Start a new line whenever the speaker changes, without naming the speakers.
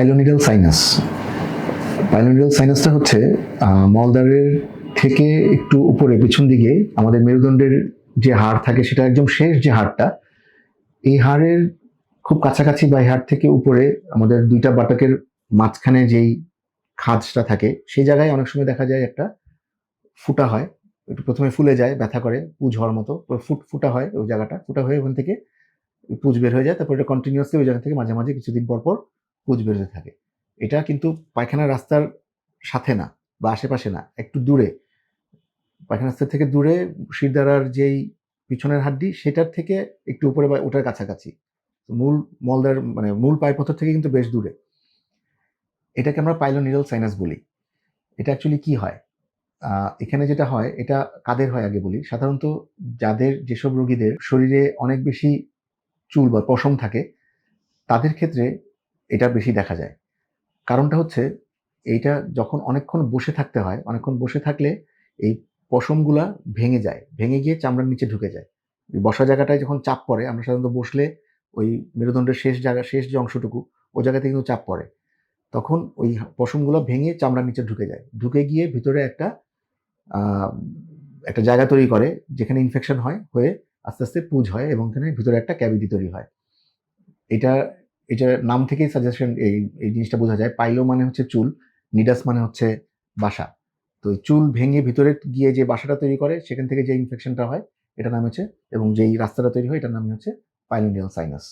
Pilonidal sinus pilonidal সাইনাসটা হচ্ছে আহ, মলদ্বারের থেকে একটু উপরে পিছন দিকে আমাদের মেরুদণ্ডের যে হাড় থাকে সেটা একদম শেষ যে হাড়টা এই হাড়ের খুব কাছাকাছি বা এই হাড় থেকে উপরে আমাদের দুইটা বাটাকের মাঝখানে যেই খাঁজটা থাকে সেই জায়গায় অনেক সময় দেখা যায় একটা ফুটা হয়। একটু প্রথমে ফুলে যায় ব্যথা করে পুজ হওয়ার মতো ফুট ফুটা হয় ওই জায়গাটা ফুটা হয়ে ওখান থেকে পুজ বের হয়ে যায় তারপর এটা কন্টিনিউয়াসলি ওই জায়গা থেকে মাঝে মাঝে কিছুদিন পর পর পুজ বের হতে থাকে। এটা কিন্তু পায়খানা রাস্তার সাথে না বা আশেপাশে না, একটু দূরে। পায়খানা রাস্তা থেকে দূরে শিরদাঁড়ার যেই পিছনের হাড্ডি, সেটার থেকে একটু উপরে বা ওটার কাছাকাছি। মূল মলদার মানে মূল পায়পথর থেকে কিন্তু বেশ দূরে। এটাকে আমরা পাইলোনিডাল সাইনাস বলি। এটা অ্যাকচুয়ালি কি হয়? এখানে যেটা হয়, এটা কাদের হয় আগে বলি। সাধারণত যাদের, যেসব রোগীদের শরীরে অনেক বেশি চুল বা পশম থাকে, তাদের ক্ষেত্রে এটা বেশি দেখা যায়। কারণটা হচ্ছে এইটা যখন অনেকক্ষণ বসে থাকতে হয়, অনেকক্ষণ বসে থাকলে এই পশমগুলা ভেঙে যায়, ভেঙে গিয়ে চামড়ার নিচে ঢুকে যায়। ওই বসা জায়গাটায় যখন চাপ পড়ে, আমরা সাধারণত বসলে ওই মেরুদণ্ডের শেষ জায়গা, শেষ যে অংশটুকু ওই জায়গাতে কিন্তু চাপ পড়ে। তখন ওই পশমগুলো ভেঙে চামড়ার নিচে ঢুকে যায়। ঢুকে গিয়ে ভিতরে একটা একটা জায়গা তৈরি করে যেখানে ইনফেকশন হয়, হয়ে আস্তে আস্তে পুজ হয় এবং এখানে ভিতরে একটা ক্যাভিটি তৈরি হয়। এটা এটা নাম থেকেই সাজেশন এই এই জিনিসটা বোঝা যায়। পাইলো মানে হচ্ছে চুল, নিডাস মানে হচ্ছে বাসা। তো চুল ভেঙে ভিতরে গিয়ে যে বাসাটা তৈরি করে, সেখান থেকে যে ইনফেকশনটা হয় এটা নাম হচ্ছে, এবং যেই রাস্তাটা তৈরি হয়, এটার নাম হচ্ছে পাইলোনিয়াল সাইনাস